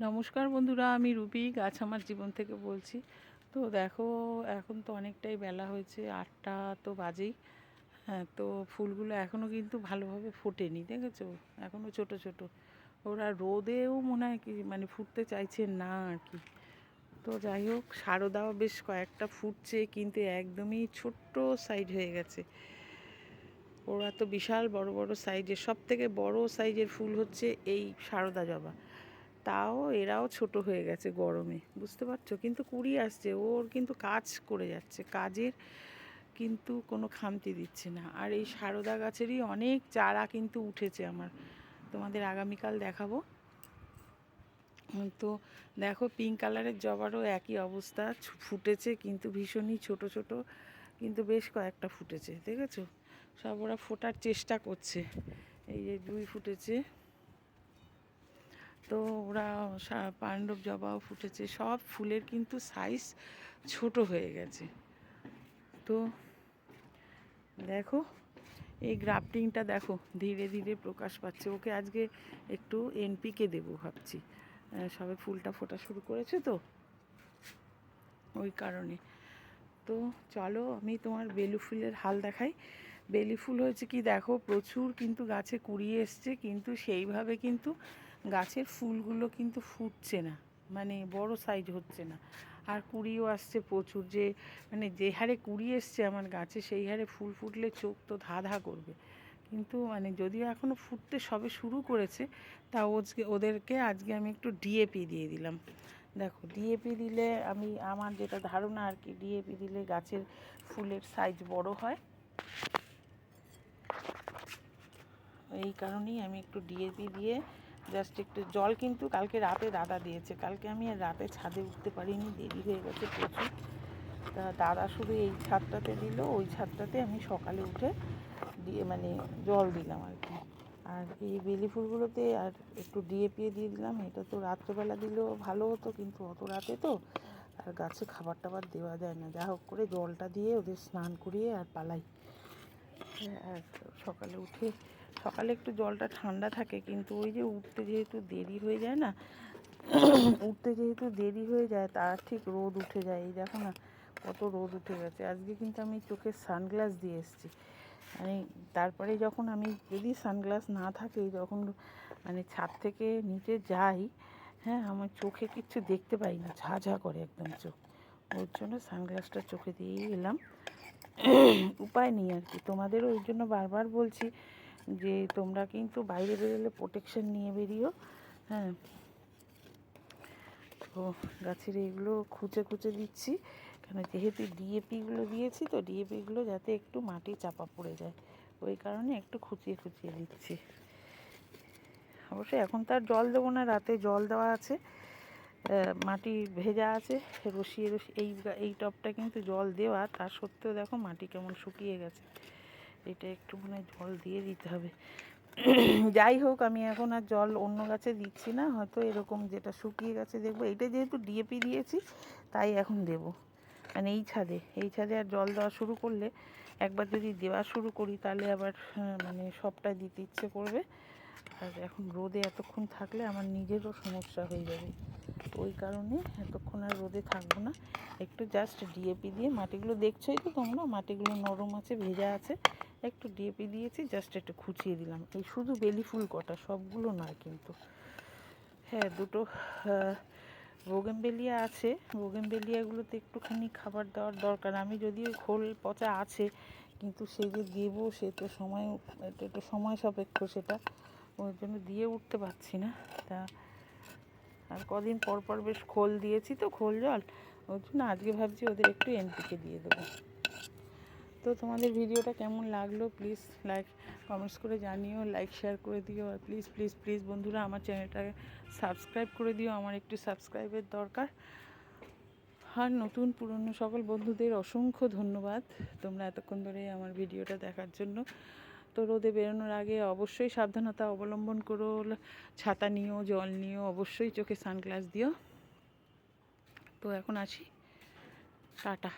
নমস্কার বন্ধুরা, আমি রুবি, গাছ আমার জীবন থেকে বলছি। তো দেখো, এখন তো অনেকটাই বেলা হয়েছে, আটটা তো বাজেই। হ্যাঁ তো ফুলগুলো এখনও কিন্তু ভালোভাবে ফোটেনি, দেখেছ? এখনও ছোট ছোট। ওরা রোদেও মনে হয় কি মানে ফুটতে চাইছে না আর কি। তো যাই হোক সারদাও বেশ কয়েকটা ফুটছে, কিন্তু একদমই ছোট্ট সাইজ হয়ে গেছে। ওরা তো বিশাল বড় বড় সাইজের সব থেকে বড় সাইজের ফুল হচ্ছে এই সারদা জবা। তাও এরাও ছোট হয়ে গেছে গরমে, বুঝতে পারছ? কিন্তু কুড়ি আসছে, ওর কিন্তু কাজ করে যাচ্ছে, কাজের কিন্তু কোনো খামতি দিচ্ছে না। আর এই সারদা গাছেরই অনেক চারা কিন্তু উঠেছে আমার। তোমাদের আগামীকাল দেখাবো। তো দেখো পিঙ্ক কালারের জবারও একই অবস্থা ফুটেছে কিন্তু ভীষণই ছোট ছোট কিন্তু বেশ কয়েকটা ফুটেছে, দেখেছ? সব ওরা ফোটার চেষ্টা করছে। এই যে দুই ফুটেছে। তো ওরা পাণ্ডব জবাও ফুটেছে, সব ফুলের কিন্তু সাইজ ছোট হয়ে গেছে। তো দেখো, এই গ্রাফটিংটা দেখো, ধীরে ধীরে প্রকাশ পাচ্ছে। ওকে আজকে একটু এনপিকে দেবো ভাবছি। সবে ফুলটা ফোটা শুরু করেছে তো? ওই কারণে। তো চলো, আমি তোমার বেলু ফুলের হাল দেখাই। বেলি ফুল হয়েছে কি দেখো, প্রচুর কিন্তু গাছে কুড়িয়ে এসছে, কিন্তু সেইভাবে কিন্তু গাছের ফুলগুলো কিন্তু ফুটছে না মানে বড় সাইজ হচ্ছে না। আর কুড়িও আসছে প্রচুর, যে মানে যে হারে কুড়ি এসছে আমার গাছে, সেই হারে ফুল ফুটলে চোখ তো ধা ধা করবে। কিন্তু মানে যদিও এখনও ফুটতে সবে শুরু করেছে, তা ওজকে, ওদেরকে আজকে আমি একটু ডিএপি দিয়ে দিলাম। দেখো ডিএপি দিলে আমি, আমার যেটা ধারণা আর কি ডিএপি দিলে গাছের ফুলের সাইজ বড় হয়। এই কারণেই আমি একটু ডিএপি দিয়ে জাস্ট একটু জল কিন্তু কালকে রাতে দাদা দিয়েছে। কালকে আমি রাতে ছাদে উঠতে পারিনি, দেরি হয়ে গেছে প্রচুর। তা দাদা শুধু এই ছাদটাতে দিল, ওই ছাদটাতে আমি সকালে উঠে দিয়ে মানে জল দিলাম আর কি। আর এই বেলি ফুলগুলোতে আর একটু ডিএপি দিয়ে দিলাম, এটা তো রাত্রেবেলা দিলেও ভালো হতো, কিন্তু অত রাতে তো আর গাছে খাবার টাবার দেওয়া যায় না। যা হোক করে জলটা দিয়ে ওদের স্নান করিয়ে আর পালাই। আর সকালে উঠে সকালে একটু জলটা ঠান্ডা থাকে, কিন্তু ওই যে উঠতে যেহেতু দেরি হয়ে যায় না, উঠতে যেহেতু দেরি হয়ে যায়, তার ঠিক রোদ উঠে যায়। এই দেখো না, কত রোদ উঠে গেছে। আজকে কিন্তু আমি চোখে সানগ্লাস দিয়ে এসেছি। মানে তারপরে যখন আমি, যদি সানগ্লাস না থাকে, যখন মানে ছাদ থেকে নিচে যাই হ্যাঁ আমার চোখে কিচ্ছু দেখতে পাই না, ঝা ঝা করে একদম চোখ। ওর জন্য সানগ্লাসটা চোখে দিয়েই এলাম। উপায় নেই আর কি। তোমাদেরও ওই জন্য বারবার বলছি যে তোমরা কিন্তু বাইরে বেরোলে প্রোটেকশন নিয়ে বেরিও হ্যাঁ। তো গাছের এগুলো খুঁচে খুঁচে দিচ্ছি, কেন যেহেতু ডিএপিগুলো দিয়েছি, তো ডিএপিগুলো যাতে একটু মাটি চাপা পড়ে যায়, ওই কারণে একটু খুঁচিয়ে খুঁচিয়ে দিচ্ছি। অবশ্যই এখন তার জল দেবো না, রাতে জল দেওয়া আছে মাটি ভেজা আছে, রসিয়ে রসি এই এই টবটা কিন্তু জল দেওয়া, তার সত্ত্বেও দেখো মাটি কেমন শুকিয়ে গেছে। এটা একটু মনে জল দিয়ে দিতে হবে। যাই হোক আমি এখন আর জল অন্য গাছে দিচ্ছি না হয়তো এরকম যেটা শুকিয়ে গেছে দেখব। এটা যেহেতু ডিএপি দিয়েছি তাই এখন দেব। মানে এই ছাদে এই ছাদে আর জল দেওয়া শুরু করলে একবার যদি দেওয়া শুরু করি তাহলে আবার হ্যাঁ, মানে সবটা দিতে ইচ্ছে করবে। আর এখন রোদে এতক্ষণ থাকলে আমার নিজেরও সমস্যা হয়ে যাবে। তো ওই কারণে এতক্ষণ আর রোদে থাকব না। একটু জাস্ট ডিএপি দিয়ে মাটিগুলো দেখছোই তো তোমরা? মাটিগুলো নরম আছে, ভেজা আছে। একটু ডিএপি দিয়েছি জাস্ট একটু খুঁচিয়ে দিলাম। এই শুধু বেলি ফুল কটা, সবগুলো নয় কিন্তু। হ্যাঁ দুটো বোগেমবেলিয়া আছে। বোগেমবেলিয়াগুলোতে একটুখানি খাবার দেওয়ার দরকার। আমি যদিও খোল পচা আছে, কিন্তু সে যে দেবো সে তো সময়, এটা একটু সময় সাপেক্ষ সেটা। ওই জন্য দিয়ে উঠতে পারছি না। তা আর কদিন পর পর বেশ খোল দিয়েছি তো, খোল জল। ওর জন্য আজকে ভাবছি ওদের একটু এনপিকে দিয়ে দেবো। তো তোমাদের ভিডিওটা কেমন লাগল প্লিজ লাইক, কমেন্টস করে জানিও, লাইক, শেয়ার করে দিও। আর প্লিজ প্লিজ প্লিজ বন্ধুরা আমার চ্যানেলটাকে সাবস্ক্রাইব করে দিও, আমার একটু সাবস্ক্রাইবের দরকার। আর নতুন পুরনো সকল বন্ধুদের অসংখ্য ধন্যবাদ তোমরা এতক্ষণ ধরে আমার ভিডিওটা দেখার জন্য। তো রোদে বেরোনোর আগে অবশ্যই সাবধানতা অবলম্বন করো ছাতা নিও, জল নিও, অবশ্যই চোখে সানগ্লাস দিও। তো এখন আসি টাটা।